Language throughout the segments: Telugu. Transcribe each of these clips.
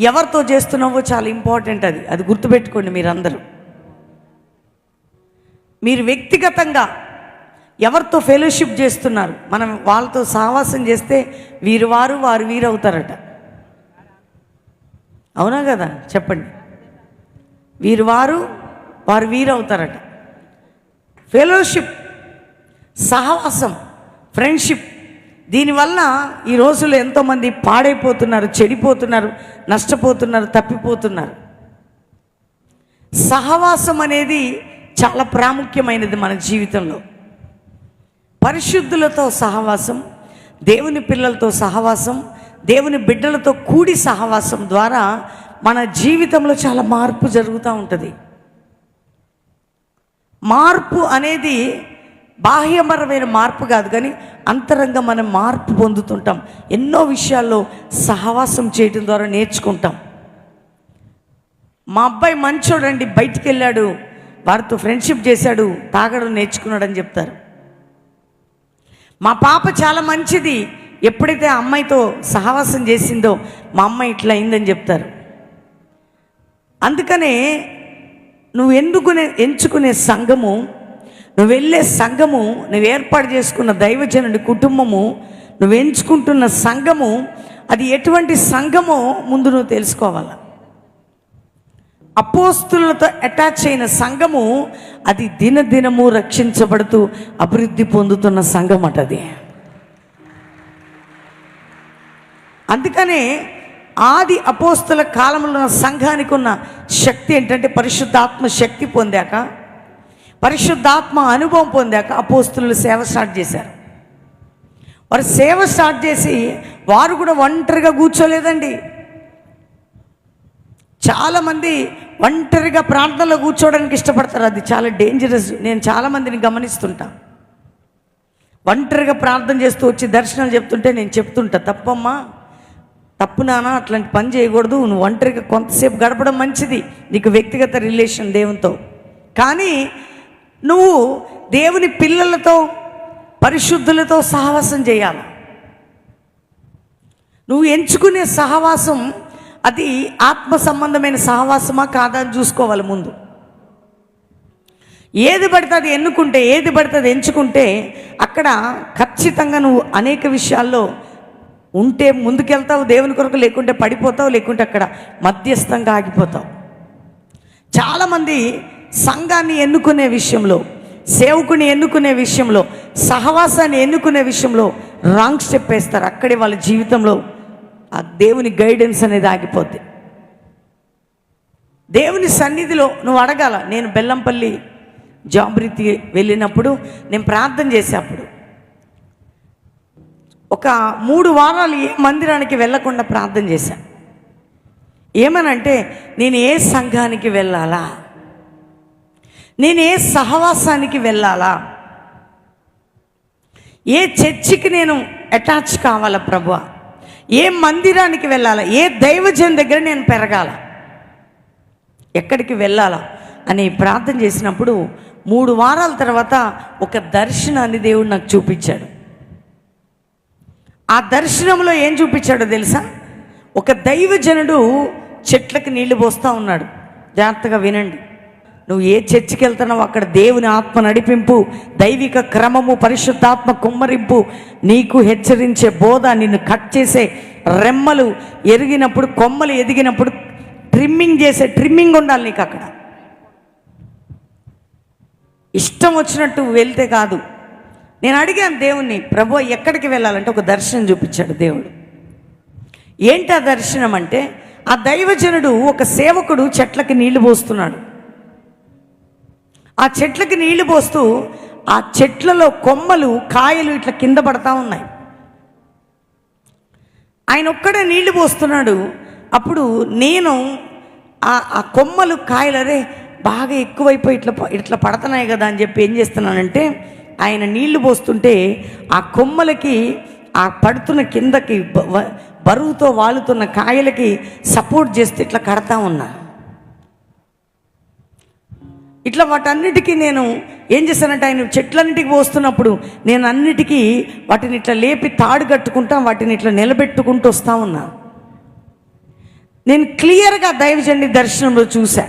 ఎవరితో చేస్తున్నావో చాలా ఇంపార్టెంట్ అది. అది గుర్తుపెట్టుకోండి మీరందరూ. మీరు వ్యక్తిగతంగా ఎవరితో ఫెలోషిప్ చేస్తున్నారు? మనం వాళ్ళతో సహవాసం చేస్తే వీరు వారు వారు వీరు అవుతారట. అవునా కదా? చెప్పండి. వీరు వారు వారు వీరు అవుతారట. ఫెలోషిప్ సహవాసం ఫ్రెండ్షిప్ దీనివల్ల ఈ రోజుల్లో ఎంతోమంది పాడైపోతున్నారు చెడిపోతున్నారు నష్టపోతున్నారు తప్పిపోతున్నారు. సహవాసం అనేది చాలా ప్రాముఖ్యమైనది మన జీవితంలో. పరిశుద్ధులతో సహవాసం దేవుని పిల్లలతో సహవాసం దేవుని బిడ్డలతో కూడి సహవాసం ద్వారా మన జీవితంలో చాలా మార్పు జరుగుతూ ఉంటుంది. మార్పు అనేది బాహ్యపరమైన మార్పు కాదు కానీ అంతరంగ మనం మార్పు పొందుతుంటాం. ఎన్నో విషయాల్లో సహవాసం చేయడం ద్వారా నేర్చుకుంటాం. మా అబ్బాయి మంచోడండి బయటికి వెళ్ళాడు వారితో ఫ్రెండ్షిప్ చేశాడు తాగడం నేర్చుకున్నాడని చెప్తారు. మా పాప చాలా మంచిది. ఎప్పుడైతే అమ్మాయితో సహవాసం చేసిందో మా అమ్మాయి ఇట్లా అయిందని చెప్తారు. అందుకనే నువ్వు ఎందుకునే ఎంచుకునే సంఘము నువ్వు వెళ్ళే సంఘము నువ్వు ఏర్పాటు చేసుకున్న దైవజనుడి కుటుంబము నువ్వు ఎంచుకుంటున్న సంఘము అది ఎటువంటి సంఘమో ముందు నువ్వు తెలుసుకోవాలి? అపోస్తులతో అటాచ్ అయిన సంఘము అది దినదినము రక్షించబడుతూ అభివృద్ధి పొందుతున్న సంఘం అటది అది. అందుకనే ఆది అపోస్తుల కాలంలో ఉన్న సంఘానికి ఉన్న శక్తి ఏంటంటే పరిశుద్ధాత్మ శక్తి పొందాక పరిశుద్ధాత్మ అనుభవం పొందాక అపోస్తులు సేవ స్టార్ట్ చేశారు. వారు సేవ స్టార్ట్ చేసి వారు కూడా ఒంటరిగా కూర్చోలేదండి. చాలామంది ఒంటరిగా ప్రార్థనలో కూర్చోవడానికి ఇష్టపడతారు. అది చాలా డేంజరస్ నేను చాలామందిని గమనిస్తుంటా. ఒంటరిగా ప్రార్థన చేస్తూ వచ్చి దర్శనాలు చెప్తుంటే నేను చెప్తుంటా తప్పమ్మా తప్పు నానా అట్లాంటి పని చేయకూడదు. నువ్వు ఒంటరిగా కొంతసేపు గడపడం మంచిది. నీకు వ్యక్తిగత రిలేషన్ దేవునితో. కానీ నువ్వు దేవుని పిల్లలతో పరిశుద్ధులతో సహవాసం చేయాలి. నువ్వు ఎంచుకునే సహవాసం అది ఆత్మ సంబంధమైన సహవాసమా కాదా అని చూసుకోవాలి ముందు. ఏది పడితే అది ఎన్నుకుంటే ఏది పడితే అది ఎంచుకుంటే అక్కడ ఖచ్చితంగా నువ్వు అనేక విషయాల్లో ఉంటే ముందుకెళ్తావు దేవుని కొరకు లేకుంటే పడిపోతావు లేకుంటే అక్కడ మధ్యస్థంగా ఆగిపోతావు. చాలామంది సంఘాన్ని ఎన్నుకునే విషయంలో సేవకుని ఎన్నుకునే విషయంలో సహవాసాన్ని ఎన్నుకునే విషయంలో రాంగ్ స్టెప్ వేస్తారు అక్కడే వాళ్ళ జీవితంలో ఆ దేవుని గైడెన్స్ అనేది ఆగిపోద్ది. దేవుని సన్నిధిలో నువ్వు అడగాల నేను బెల్లంపల్లి జాంబ్రీతి వెళ్ళినప్పుడు నేను ప్రార్థన చేసేప్పుడు ఒక మూడు వారాలు ఏ మందిరానికి వెళ్ళకుండా ప్రార్థన చేశాను ఏమనంటే నేను ఏ సంఘానికి వెళ్ళాలా? నేను ఏ సహవాసానికి వెళ్ళాలా? ఏ చర్చికి నేను అటాచ్ కావాలా ప్రభు ఏ మందిరానికి వెళ్ళాలా? ఏ దైవజన్ దగ్గర నేను పెరగాల? ఎక్కడికి వెళ్ళాలా? అని ప్రార్థన చేసినప్పుడు మూడు వారాల తర్వాత ఒక దర్శనాన్ని దేవుడు నాకు చూపించాడు. ఆ దర్శనంలో ఏం చూపించాడో తెలుసా? ఒక దైవజనుడు చెట్లకు నీళ్ళు పోస్తూ ఉన్నాడు. జాగ్రత్తగా వినండి. నువ్వు ఏ చర్చికి వెళ్తున్నావు అక్కడ దేవుని ఆత్మ నడిపింపు దైవిక క్రమము పరిశుద్ధాత్మ కుమ్మరింపు నీకు హెచ్చరించే బోధ నిన్ను కట్ చేసే రెమ్మలు ఎరిగినప్పుడు కొమ్మలు ఎదిగినప్పుడు ట్రిమ్మింగ్ చేసే ట్రిమ్మింగ్ ఉండాలి నీకు అక్కడ. ఇష్టం వచ్చినట్టు వెళ్తే కాదు. నేను అడిగాను దేవుణ్ణి ప్రభు ఎక్కడికి వెళ్ళాలంటే ఒక దర్శనం చూపించాడు దేవుడు. ఏంటి ఆ దర్శనం అంటే ఆ దైవజనుడు ఒక సేవకుడు చెట్లకి నీళ్ళు పోస్తున్నాడు. ఆ చెట్లకి నీళ్ళు పోస్తూ ఆ చెట్లలో కొమ్మలు కాయలు ఇట్లా కింద పడతా ఉన్నాయి. ఆయన ఒక్కడే నీళ్ళు పోస్తున్నాడు. అప్పుడు నేను ఆ ఆ కొమ్మలు కాయలు అరే బాగా ఎక్కువైపోయి ఇట్లా ఇట్లా పడుతున్నాయి కదా అని చెప్పి ఏం చేస్తున్నానంటే ఆయన నీళ్ళు పోస్తుంటే ఆ కొమ్మలకి ఆ పడుతున్న కిందకి బరువుతో వాలుతున్న కాయలకి సపోర్ట్ చేస్తే ఇట్లా కడతా ఉన్నా. ఇట్లా వాటన్నిటికీ నేను ఏం చేశానంటే ఆయన చెట్లన్నిటికి పోస్తున్నప్పుడు నేను అన్నిటికీ వాటిని ఇట్లా లేపి తాడు కట్టుకుంటా వాటిని ఇట్లా నిలబెట్టుకుంటూ వస్తా ఉన్నా. నేను క్లియర్గా దైవజండి దర్శనంలో చూశా.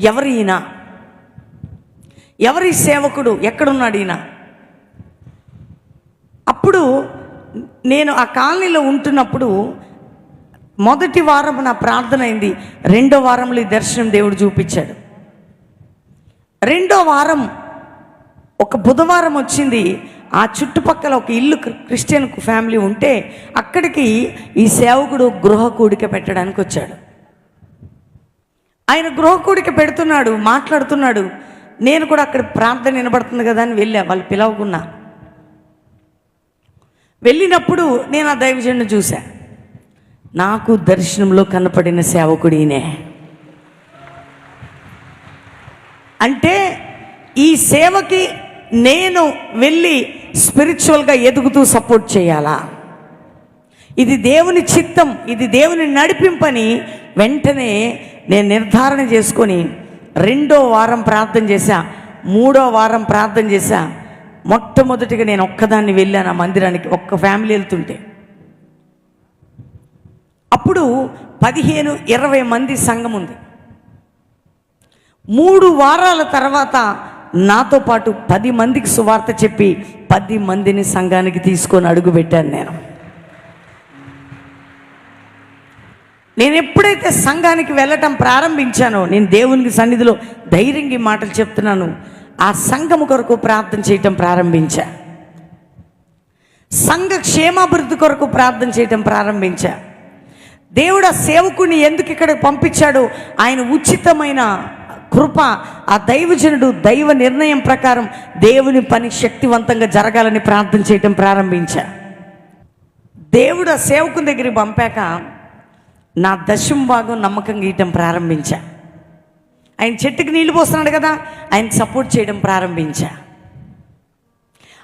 ఎవరు ఈయన? ఎవరి సేవకుడు? ఎక్కడున్నాడు ఈయన? అప్పుడు నేను ఆ కాలనీలో ఉంటున్నప్పుడు మొదటి వారం నా ప్రార్థన అయింది. రెండో వారంలో ఈ దర్శనం దేవుడు చూపించాడు. రెండో వారం ఒక బుధవారం వచ్చింది. ఆ చుట్టుపక్కల ఒక ఇల్లు క్రిస్టియన్ ఫ్యామిలీ ఉంటే అక్కడికి ఈ సేవకుడు గృహ కూడిక పెట్టడానికి వచ్చాడు. ఆయన గృహ కూడిక పెడుతున్నాడు మాట్లాడుతున్నాడు. నేను కూడా అక్కడ ప్రార్థన వినబడుతుంది కదా అని వెళ్ళా వాళ్ళు పిలవకున్నా వెళ్ళినప్పుడు నేను ఆ దైవజన్ను చూశా. నాకు దర్శనంలో కనపడిన సేవకుడు ఈయనే అంటే ఈ సేవకి నేను వెళ్ళి స్పిరిచువల్గా ఎదుగుతూ సపోర్ట్ చేయాలా? ఇది దేవుని చిత్తం ఇది దేవుని నడిపింపని వెంటనే నేను నిర్ధారణ చేసుకొని రెండో వారం ప్రార్థన చేశా మూడో వారం ప్రార్థన చేశా. మొట్టమొదటిగా నేను ఒక్కదాన్ని వెళ్ళాను ఆ మందిరానికి ఒక్క ఫ్యామిలీ వెళ్తుంటే. అప్పుడు పదిహేను ఇరవై మంది సంఘం ఉంది. మూడు వారాల తర్వాత నాతో పాటు పది మందికి సువార్త చెప్పి పది మందిని సంఘానికి తీసుకొని అడుగు పెట్టాను నేను. నేను ఎప్పుడైతే సంఘానికి వెళ్ళటం ప్రారంభించానో నేను దేవునికి సన్నిధిలో ధైర్యంగా మాటలు చెప్తున్నాను ఆ సంఘం కొరకు ప్రార్థన చేయటం ప్రారంభించా. సంఘ క్షేమాభివృద్ధి కొరకు ప్రార్థన చేయటం ప్రారంభించా. దేవుడు ఆ సేవకుని ఎందుకు ఇక్కడ పంపించాడు ఆయన ఉచితమైన కృప ఆ దైవజనుడు దైవ నిర్ణయం ప్రకారం దేవుని పని శక్తివంతంగా జరగాలని ప్రార్థన చేయటం ప్రారంభించా. దేవుడు ఆ సేవకుని దగ్గరికి పంపాక నా దశం భాగం నమ్మకంగా ఇయటం ప్రారంభించా. ఆయన చెట్టుకి నీళ్ళు పోస్తున్నాడు కదా ఆయన సపోర్ట్ చేయడం ప్రారంభించా.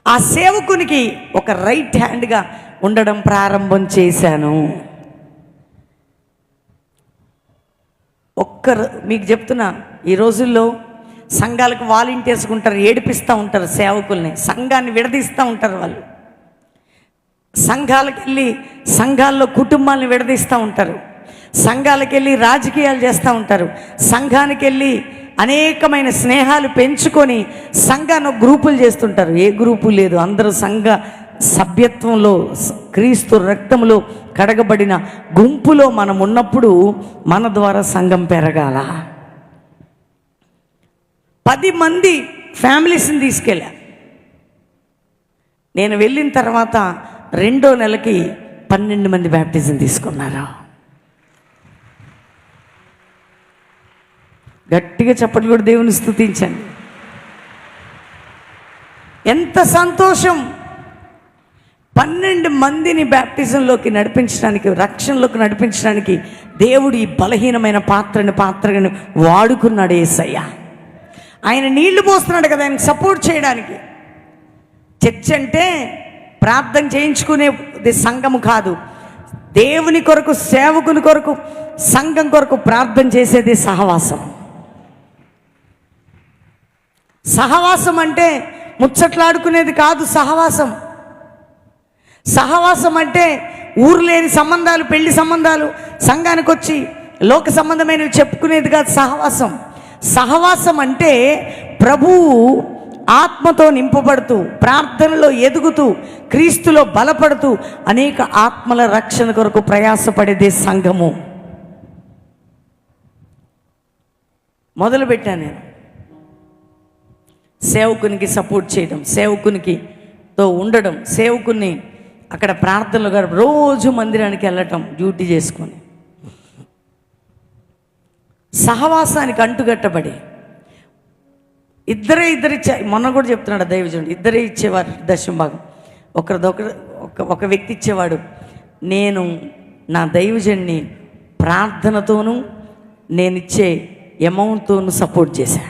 ఆ సేవకునికి ఒక రైట్ హ్యాండ్గా ఉండడం ప్రారంభం చేశాను. ఒక్కరు మీకు చెప్తున్నా ఈ రోజుల్లో సంఘాలకు వాలంటీర్స్ ఉంటారు ఏడిపిస్తూ ఉంటారు సేవకుల్ని సంఘాన్ని విడదీస్తూ ఉంటారు వాళ్ళు. సంఘాలకు వెళ్ళి సంఘాల్లో కుటుంబాలను విడదీస్తూ ఉంటారు. సంఘాలకు వెళ్ళి రాజకీయాలు చేస్తూ ఉంటారు. సంఘానికి వెళ్ళి అనేకమైన స్నేహాలు పెంచుకొని సంఘాన్ని ఒక గ్రూపులు చేస్తుంటారు. ఏ గ్రూపు లేదు అందరూ సంఘ సభ్యత్వంలో క్రీస్తు రక్తంలో కడగబడిన గుంపులో మనం ఉన్నప్పుడు మన ద్వారా సంఘం పెరగాల. పది మంది ఫ్యామిలీస్ని తీసుకెళ్ళా. నేను వెళ్ళిన తర్వాత రెండో నెలకి పన్నెండు మంది బ్యాప్టిజం తీసుకున్నారు. గట్టిగా చప్పట్లు కూడా దేవుని స్థుతించండి. ఎంత సంతోషం! పన్నెండు మందిని బ్యాప్టిజంలోకి నడిపించడానికి రక్షణలోకి నడిపించడానికి దేవుడు ఈ బలహీనమైన పాత్రని పాత్రను వాడుకున్నాడు ఏసయ్య. ఆయన నీళ్ళు పోస్తున్నాడు కదా ఆయన సపోర్ట్ చేయడానికి. చర్చ్ అంటే ప్రార్థన చేయించుకునేది సంఘము కాదు. దేవుని కొరకు సేవకుని కొరకు సంఘం కొరకు ప్రార్థన చేసేది సహవాసం. సహవాసం అంటే ముచ్చట్లాడుకునేది కాదు సహవాసం. సహవాసం అంటే ఊరు లేని సంబంధాలు పెళ్ళి సంబంధాలు సంఘానికి వచ్చి లోక సంబంధమైనవి చెప్పుకునేది కాదు సహవాసం. సహవాసం అంటే ప్రభువు ఆత్మతో నింపబడుతూ ప్రార్థనలో ఎదుగుతూ క్రీస్తులో బలపడుతూ అనేక ఆత్మల రక్షణ కొరకు ప్రయాసపడేదే సంఘము. మొదలుపెట్టాను నేను. సేవకునికి సపోర్ట్ చేయడం సేవకునికి తో ఉండడం సేవకుని అక్కడ ప్రార్థనలు గడప రోజు మందిరానికి వెళ్ళటం డ్యూటీ చేసుకొని. సహవాసానికి అంటుగట్టబడి ఇద్దరే ఇద్దరు ఇచ్చే మొన్న కూడా చెప్తున్నాడు దైవజనుడు ఇద్దరే ఇచ్చేవారు దశం భాగం ఒకరిదొకరు ఒక ఒక వ్యక్తి ఇచ్చేవాడు నేను నా దైవజన్ని ప్రార్థనతోనూ నేను ఇచ్చే అమౌంట్తోనూ సపోర్ట్ చేశా.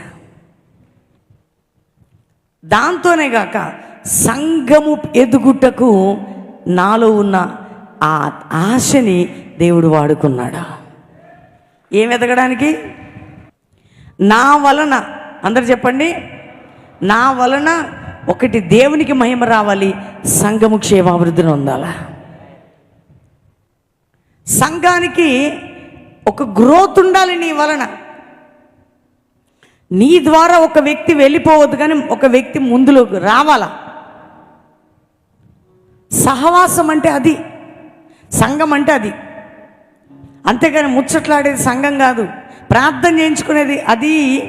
దాంతోనే కాక సంఘము ఎదుగుటకు నాలో ఉన్న ఆ ఆశని దేవుడు వాడుకున్నాడు? ఏం ఎదగడానికి నా వలన అందరు చెప్పండి. నా వలన ఒకటి దేవునికి మహిమ రావాలి సంఘము క్షేమాభివృద్ధిని ఉండాల సంఘానికి ఒక గ్రోత్ ఉండాలి నీ వలన. నీ ద్వారా ఒక వ్యక్తి వెళ్ళిపోవద్దు కానీ ఒక వ్యక్తి ముందులోకి రావాలా? సహవాసం అంటే అది. సంఘం అంటే అది. అంతేగాని ముచ్చట్లాడేది సంఘం కాదు. ప్రార్థన చేయించుకునేది అది.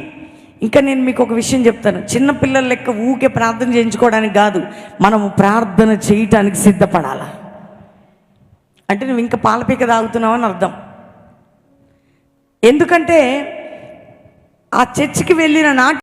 ఇంకా నేను మీకు ఒక విషయం చెప్తాను. చిన్న పిల్లల లెక్క ఊకే ప్రార్థన చేయించుకోవడానికి కాదు. మనము ప్రార్థన చేయటానికి సిద్ధపడాలా? అంటే నువ్వు ఇంకా పాలపీక తాగుతున్నావు అని అర్థం. ఎందుకంటే ఆ చర్చికి వెళ్ళిన నాటి